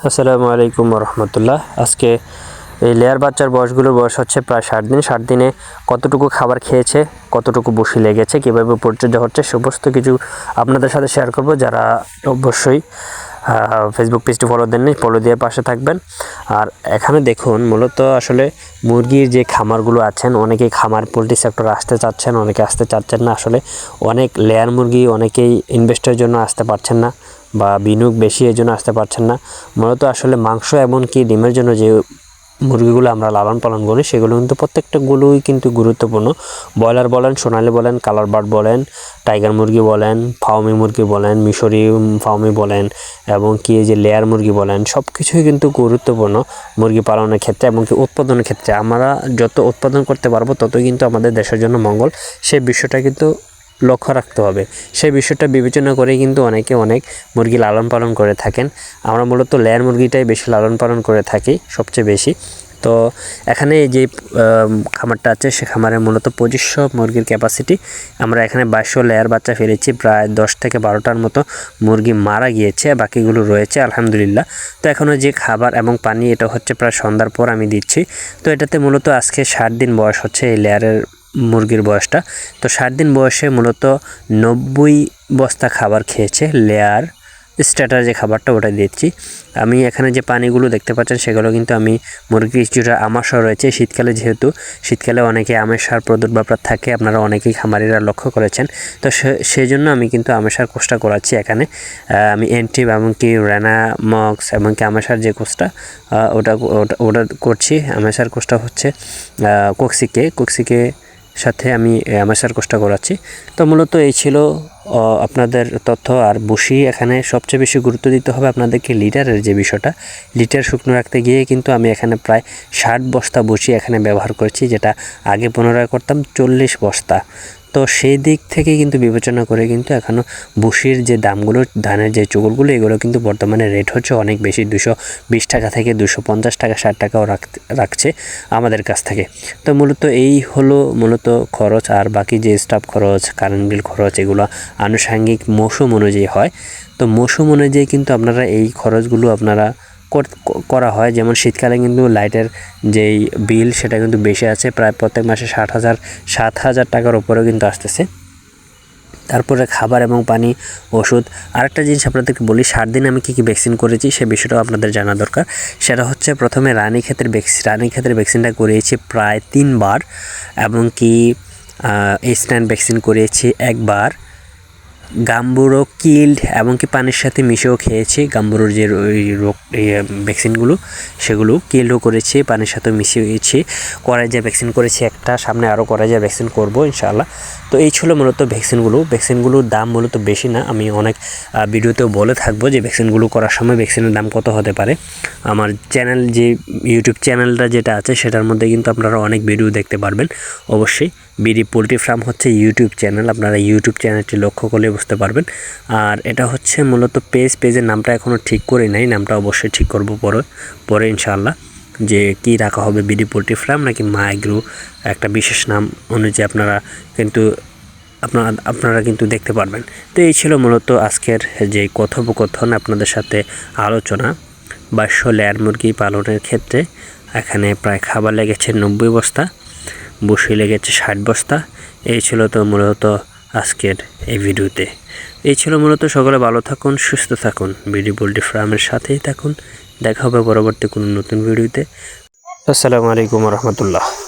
আসসালামু আলাইকুম রহমতুল্লাহ আজকে এই লেয়ার বাচ্চার বয়সগুলোর বয়স হচ্ছে প্রায় ষাট দিন। ষাট দিনে কতটুকু খাবার খেয়েছে, কতটুকু বসি লেগেছে, কীভাবে পরিচর্যা হচ্ছে, সমস্ত কিছু আপনাদের সাথে শেয়ার করব। যারা অবশ্যই ফেসবুক পেজটি ফলো দেন দেননি ফলো দিয়ে পাশে থাকবেন। আর এখানে দেখুন, মূলত আসলে মুরগির যে খামারগুলো আছেন, অনেকেই খামার পোলট্রি সেক্টর আসতে চাচ্ছেন, অনেকে আসতে চাচ্ছেন না। আসলে অনেক লেয়ার মুরগি অনেকেই ইনভেস্টের জন্য আসতে পারছেন না বা বিনিয়োগ বেশি এর জন্য আসতে পারছেন না। মূলত আসলে মাংস এমনকি ডিমের জন্য যে মুরগিগুলো আমরা লালন পালন করি, সেগুলো কিন্তু প্রত্যেকটাগুলোই কিন্তু গুরুত্বপূর্ণ। ব্রয়লার বলেন, সোনালি বলেন, কালার বার্ড বলেন, টাইগার মুরগি বলেন ফাউমি মুরগি বলেন, মিশরি ফাউমি বলেন, এবং কি যে লেয়ার মুরগি বলেন সব কিছুই কিন্তু গুরুত্বপূর্ণ মুরগি পালনের ক্ষেত্রে এবং কি উৎপাদনের ক্ষেত্রে। আমরা যত উৎপাদন করতে পারব, ততই কিন্তু আমাদের দেশের জন্য মঙ্গল। সেই বিষয়টা কিন্তু লক্ষ্য রাখতে হবে। সেই বিষয়টা বিবেচনা করে কিন্তু অনেকে অনেক মুরগি লালন পালন করে থাকেন। আমরা মূলত লেয়ার মুরগিটাই বেশি লালন পালন করে থাকি, সবচেয়ে বেশি। তো এখানে যে খামারটা আছে, সে খামারে মূলত পঁচিশশো মুরগির ক্যাপাসিটি আমরা এখানে বাইশশো লেয়ার বাচ্চা ফেলেছি, প্রায় দশ থেকে বারোটার মতো মুরগি মারা গিয়েছে, বাকিগুলো রয়েছে, আলহামদুলিল্লাহ। তো এখনও যে খাবার এবং পানি, এটা হচ্ছে প্রায় সন্ধ্যার পর আমি দিচ্ছি। তো এটাতে মূলত আজকে ষাট দিন বয়স হচ্ছে এই লেয়ারের মুরগির বয়সটা। তো ষাট দিন বয়সে মূলত নব্বই বস্তা খাবার খেয়েছে লেয়ার স্টার্টার যে খাবারটা ওটা দিচ্ছি। আমি এখানে যে পানিগুলো দেখতে পাচ্ছেন সেগুলো কিন্তু আমি মুরগির কিছুটা সার রয়েছে। শীতকালে যেহেতু, শীতকালে অনেকে আমের সার প্রাপ্রাত থাকে, আপনারা অনেকেই খামারিরা লক্ষ্য করেছেন। তো সেই জন্য আমি কিন্তু আমের সার কোষটা করাচ্ছি এখানে। আমি এন্টিভ এমনকি র্যানা মক্স এমনকি আমের সার যে কোষটা ওটা ওটা করছি। আমের সার কোষটা হচ্ছে কোক্সিকে। কোক্সিকে সাথে আমি আমাশার কোষটা করাচ্ছি। তো মূলত এই ছিল আপনাদের তথ্য আর বসি এখানে সবচেয়ে বেশি গুরুত্ব দিতে হবে আপনাদেরকে লিটারের যে বিষয়টা। লিটার শুকনো রাখতে গিয়ে কিন্তু আমি এখানে প্রায় ষাট বস্তা বসি এখানে ব্যবহার করছি, যেটা আগে পুনরায় করতাম চল্লিশ বস্তা। তো সেই দিক থেকে কিন্তু বিবেচনা করে কিন্তু এখনও বুসির যে দামগুলো, ধানের যে চুগলগুলো, এগুলো কিন্তু বর্তমানে রেট হচ্ছে অনেক বেশি। দুশো বিশ টাকা থেকে দুশো পঞ্চাশ টাকা, ষাট টাকাও রাখছে আমাদের কাছ থেকে। তো মূলত এই হলো মূলত খরচ, আর বাকি যে স্টাফ খরচ কারেন্ট বিল খরচ, এগুলো আনুষাঙ্গিক মৌসুম অনুযায়ী হয়। তো মৌসুম অনুযায়ী কিন্তু আপনারা এই খরচগুলো আপনারা করা হয়। যেমন শীতকালে কিন্তু লাইটের যেই বিল সেটা কিন্তু বেশি আছে। প্রায় প্রত্যেক মাসে ষাট হাজার, সাত হাজার টাকার উপরেও কিন্তু আসতেছে। তারপরে খাবার এবং পানি, ওষুধ। আরেকটা জিনিস আপনাদেরকে বলি ষাট দিন আমি কী কী ভ্যাকসিন করেছি সে বিষয়টাও আপনাদের জানা দরকার। সেটা হচ্ছে প্রথমে রানী ক্ষেত্রে ভ্যাকসিন রানী ক্ষেত্রে ভ্যাকসিনটা করিয়েছি প্রায় তিনবার এবং কি স্ট্যান্ড ভ্যাকসিন করিয়েছি একবার। গাম্বুরো কিল্ড এমনকি পানির সাথে মিশেও খেয়েছি। গাম্বুরোর যে রোগ ভ্যাকসিনগুলো, সেগুলো কিল্ডও করেছি, পানির সাথে মিশিয়েছি। করাইজা ভ্যাকসিন করেছি একটা, সামনে আরও করাইজা ভ্যাকসিন করব ইনশাআল্লাহ। তো এই ছিল মূলত ভ্যাকসিনগুলো। ভ্যাকসিনগুলোর দাম মূলত বেশি না, আমি অনেক ভিডিওতেও বলে থাকব যে ভ্যাকসিনগুলো করার সময় ভ্যাকসিনের দাম কত হতে পারে। আমার চ্যানেল যে ইউটিউব চ্যানেলটা যেটা আছে, সেটার মধ্যে কিন্তু আপনারা অনেক ভিডিও দেখতে পারবেন। অবশ্যই, বিডি পোলট্রি ফার্ম হচ্ছে ইউটিউব চ্যানেল। আপনারা ইউটিউব চ্যানেলটি লক্ষ্য করলে বুঝতে পারবেন। আর এটা হচ্ছে মূলত পেজ পেজের নামটা এখনও ঠিক করে নাই। নামটা অবশ্যই ঠিক করব পরে পরে ইনশাআল্লাহ। যে কি রাখা হবে বিডি পোলট্রি ফার্ম নাকি মাইগ্রো, একটা বিশেষ নাম অনুযায়ী আপনারা কিন্তু আপনারা আপনারা কিন্তু দেখতে পারবেন। তো এই ছিল মূলত আজকের যে কথোপকথন আপনাদের সাথে আলোচনা। বাইশ লেয়ার মুরগি পালনের ক্ষেত্রে এখানে প্রায় খাবার লেগেছে নব্বই বস্তা, বসে লেগেছে ষাট বস্তা। এই ছিল তো মূলত আজকের এই ভিডিওতে। এই ছিল মূলত, সকলে ভালো থাকুন, সুস্থ থাকুন। বিডি পোলট্রি ফার্মের সাথেই থাকুন। দেখা হবে পরবর্তী কোনো নতুন ভিডিওতে। আসসালামু আলাইকুম রহমতুল্লাহ।